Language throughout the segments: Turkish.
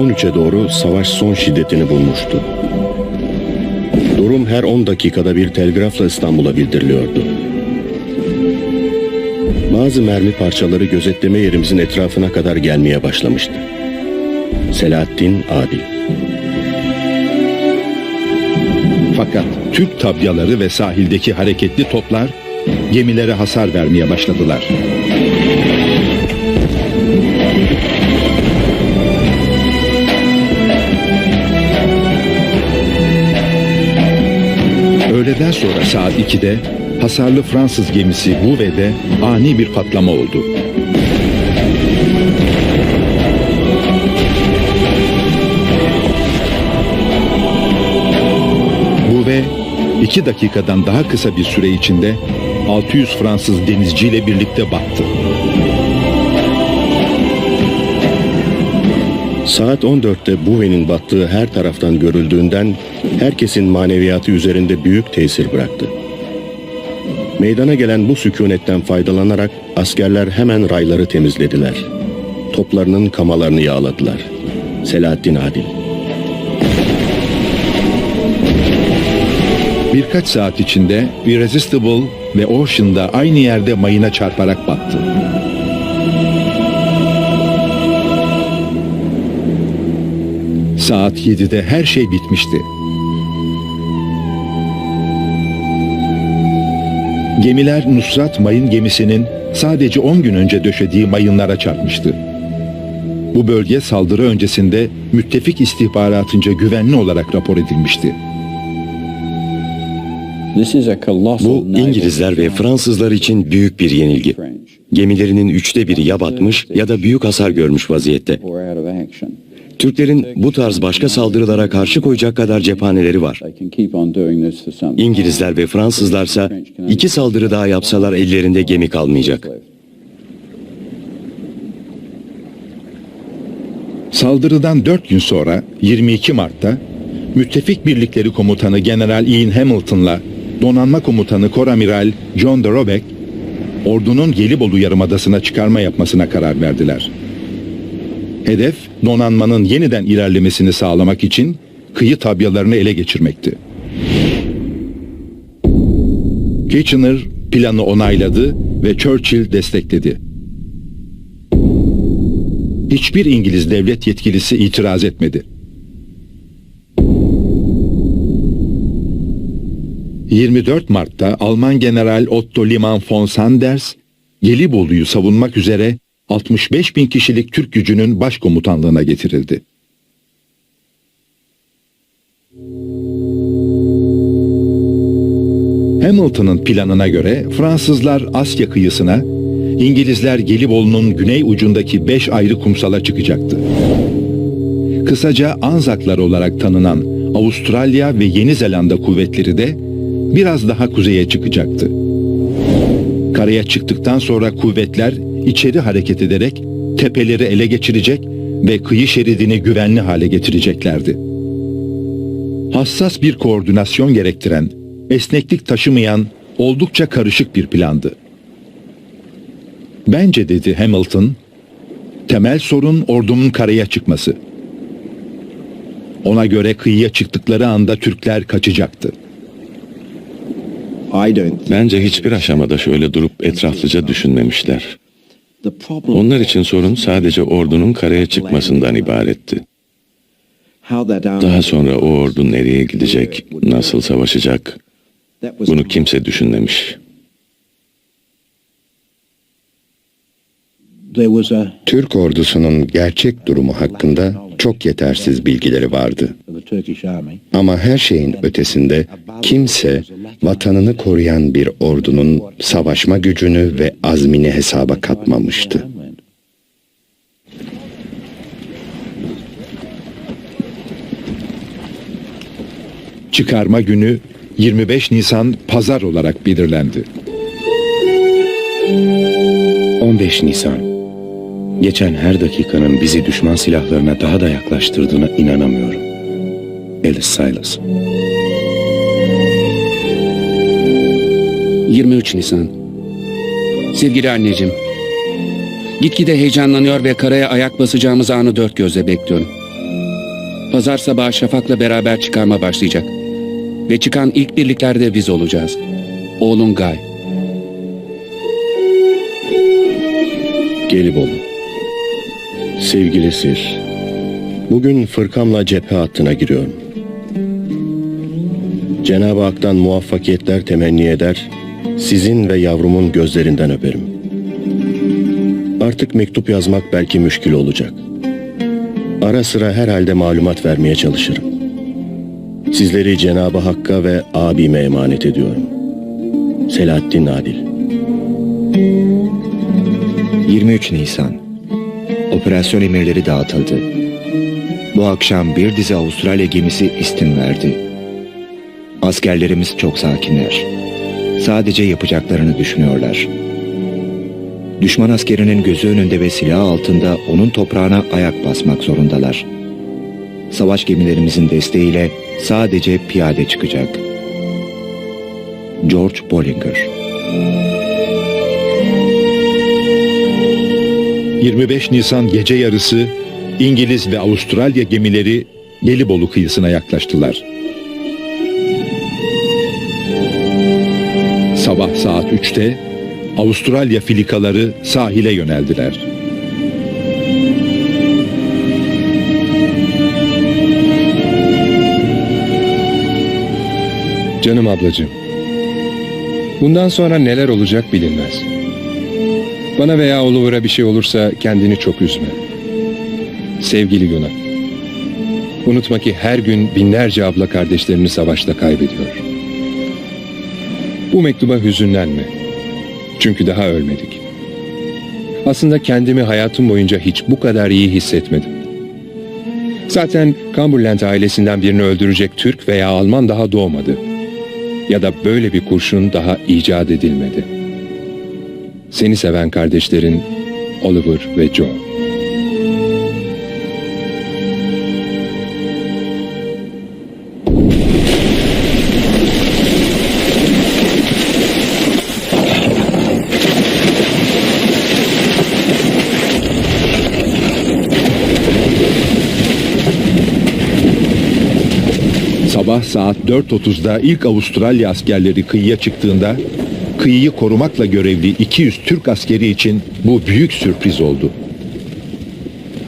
Saat 13'e doğru savaş son şiddetini bulmuştu. Durum her 10 dakikada bir telgrafla İstanbul'a bildiriliyordu. Bazı mermi parçaları gözetleme yerimizin etrafına kadar gelmeye başlamıştı. Selahattin Adil Fakat Türk tabyaları ve sahildeki hareketli toplar gemilere hasar vermeye başladılar. Öğleden sonra saat 2'de hasarlı Fransız gemisi Bouvet'de ani bir patlama oldu. Bouvet iki dakikadan daha kısa bir süre içinde 600 Fransız denizciyle birlikte battı. Saat 14'te Bouvet'in battığı her taraftan görüldüğünden herkesin maneviyatı üzerinde büyük tesir bıraktı. Meydana gelen bu sükunetten faydalanarak askerler hemen rayları temizlediler. Toplarının kamalarını yağladılar. Selahattin Adil Birkaç saat içinde Irresistible ve Ocean'da aynı yerde mayına çarparak battı. Saat 7'de her şey bitmişti. Gemiler Nusrat Mayın gemisinin sadece 10 gün önce döşediği mayınlara çarpmıştı. Bu bölge saldırı öncesinde müttefik istihbaratınca güvenli olarak rapor edilmişti. Bu İngilizler ve Fransızlar için büyük bir yenilgi. Gemilerinin üçte biri ya batmış ya da büyük hasar görmüş vaziyette. Türklerin bu tarz başka saldırılara karşı koyacak kadar cephaneleri var. İngilizler ve Fransızlarsa iki saldırı daha yapsalar ellerinde gemi kalmayacak. Saldırıdan 4 gün sonra 22 Mart'ta Müttefik Birlikleri Komutanı General Ian Hamilton'la Donanma Komutanı Koramiral John de Robeck ordunun Gelibolu Yarımadası'na çıkarma yapmasına karar verdiler. Hedef donanmanın yeniden ilerlemesini sağlamak için kıyı tabyalarını ele geçirmekti. Kitchener planı onayladı ve Churchill destekledi. Hiçbir İngiliz devlet yetkilisi itiraz etmedi. 24 Mart'ta Alman General Otto Liman von Sanders, Gelibolu'yu savunmak üzere 65 bin kişilik Türk gücünün başkomutanlığına getirildi. Hamilton'ın planına göre Fransızlar Asya kıyısına, İngilizler Gelibolu'nun güney ucundaki 5 ayrı kumsala çıkacaktı. Kısaca Anzaklar olarak tanınan Avustralya ve Yeni Zelanda kuvvetleri de biraz daha kuzeye çıkacaktı. Karaya çıktıktan sonra kuvvetler içeri hareket ederek tepeleri ele geçirecek ve kıyı şeridini güvenli hale getireceklerdi. Hassas bir koordinasyon gerektiren, esneklik taşımayan oldukça karışık bir plandı. Bence dedi Hamilton, temel sorun ordunun karaya çıkması. Ona göre kıyıya çıktıkları anda Türkler kaçacaktı. Bence hiçbir aşamada şöyle durup etraflıca düşünmemişler. Onlar için sorun sadece ordunun karaya çıkmasından ibaretti. Daha sonra o ordu nereye gidecek, nasıl savaşacak, bunu kimse düşünmemiş. Türk ordusunun gerçek durumu hakkında çok yetersiz bilgileri vardı. Ama her şeyin ötesinde kimse vatanını koruyan bir ordunun savaşma gücünü ve azmini hesaba katmamıştı. Çıkarma günü 25 Nisan pazar olarak belirlendi. 15 Nisan. Geçen her dakikanın bizi düşman silahlarına daha da yaklaştırdığına inanamıyorum. Alice Silas. 23 Nisan. Sevgili anneciğim. Gitgide heyecanlanıyor ve karaya ayak basacağımız anı dört gözle bekliyorum. Pazar sabahı Şafak'la beraber çıkarma başlayacak. Ve çıkan ilk birliklerde biz olacağız. Oğlun Gay. Gelibolu. Sevgili Sir, bugün fırkamla cephe hattına giriyorum. Cenab-ı Hak'tan muvaffakiyetler temenni eder, sizin ve yavrumun gözlerinden öperim. Artık mektup yazmak belki müşkül olacak. Ara sıra herhalde malumat vermeye çalışırım. Sizleri Cenab-ı Hakk'a ve abime emanet ediyorum. Selahattin Adil 23 Nisan Operasyon emirleri dağıtıldı. Bu akşam bir dizi Avustralya gemisi istim verdi. Askerlerimiz çok sakinler. Sadece yapacaklarını düşünüyorlar. Düşman askerinin gözü önünde ve silah altında onun toprağına ayak basmak zorundalar. Savaş gemilerimizin desteğiyle sadece piyade çıkacak. George Bollinger 25 Nisan gece yarısı İngiliz ve Avustralya gemileri Gelibolu kıyısına yaklaştılar. Sabah saat 3'te Avustralya filikaları sahile yöneldiler. Canım ablacığım. Bundan sonra neler olacak bilinmez. Bana veya Oliver'a bir şey olursa kendini çok üzme. Sevgili Yuna. Unutma ki her gün binlerce abla kardeşlerini savaşta kaybediyor. Bu mektuba hüzünlenme. Çünkü daha ölmedik. Aslında kendimi hayatım boyunca hiç bu kadar iyi hissetmedim. Zaten Cumberland ailesinden birini öldürecek Türk veya Alman daha doğmadı. Ya da böyle bir kurşun daha icat edilmedi. Seni seven kardeşlerin Oliver ve Joe. Sabah saat 4.30'da ilk Avustralya askerleri kıyıya çıktığında kıyıyı korumakla görevli 200 Türk askeri için bu büyük sürpriz oldu.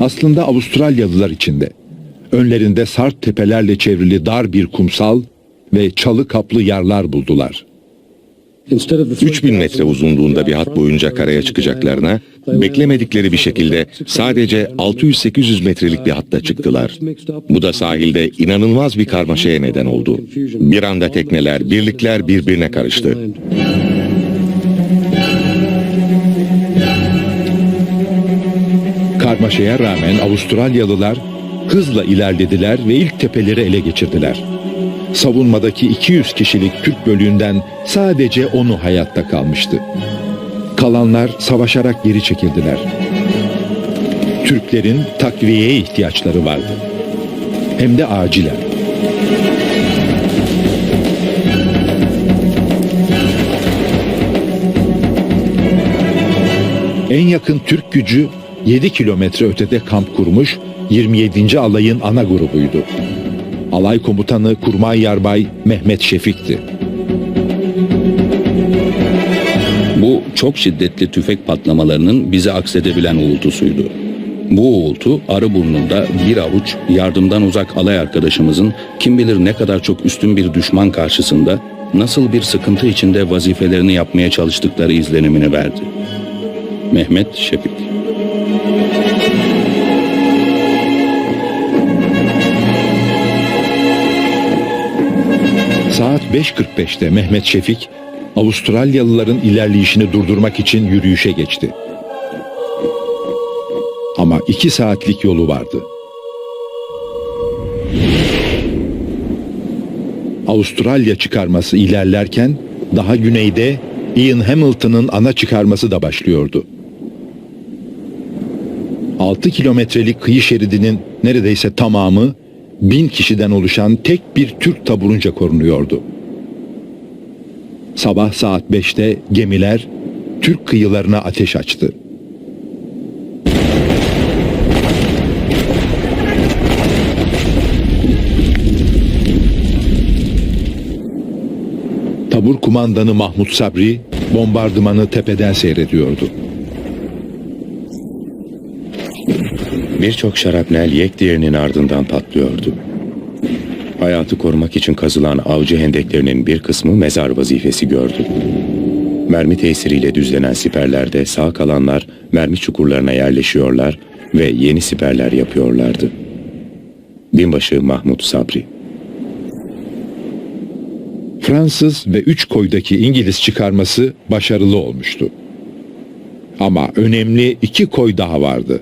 Aslında Avustralyalılar için de. Önlerinde sart tepelerle çevrili dar bir kumsal ve çalı kaplı yarlar buldular. 3000 metre uzunluğunda bir hat boyunca karaya çıkacaklarına beklemedikleri bir şekilde sadece 600-800 metrelik bir hatta çıktılar. Bu da sahilde inanılmaz bir karmaşaya neden oldu. Bir anda tekneler, birlikler birbirine karıştı. Karmaşaya rağmen Avustralyalılar hızla ilerlediler ve ilk tepeleri ele geçirdiler. Savunmadaki 200 kişilik Türk bölüğünden sadece onu hayatta kalmıştı. Kalanlar savaşarak geri çekildiler. Türklerin takviyeye ihtiyaçları vardı. Hem de acilen. En yakın Türk gücü 7 kilometre ötede kamp kurmuş 27. alayın ana grubuydu. Alay komutanı Kurmay Yarbay Mehmet Şefik'ti. Bu çok şiddetli tüfek patlamalarının bizi aksedebilen uğultusuydu. Bu uğultu Arıburnu'nda bir avuç yardımdan uzak alay arkadaşımızın kim bilir ne kadar çok üstün bir düşman karşısında nasıl bir sıkıntı içinde vazifelerini yapmaya çalıştıkları izlenimini verdi. Mehmet Şefik Saat 5.45'te Mehmet Şefik Avustralyalıların ilerleyişini durdurmak için yürüyüşe geçti. Ama iki saatlik yolu vardı. Avustralya çıkarması ilerlerken daha güneyde Ian Hamilton'ın ana çıkarması da başlıyordu. 6 kilometrelik kıyı şeridinin neredeyse tamamı bin kişiden oluşan tek bir Türk taburunca korunuyordu. Sabah saat 5'te gemiler Türk kıyılarına ateş açtı. Tabur kumandanı Mahmut Sabri bombardımanı tepeden seyrediyordu. Birçok şarapnel yek diğerinin ardından patlıyordu. Hayatı korumak için kazılan avcı hendeklerinin bir kısmı mezar vazifesi gördü. Mermi tesiriyle düzlenen siperlerde sağ kalanlar mermi çukurlarına yerleşiyorlar ve yeni siperler yapıyorlardı. Binbaşı Mahmut Sabri Fransız ve üç koydaki İngiliz çıkarması başarılı olmuştu. Ama önemli iki koy daha vardı.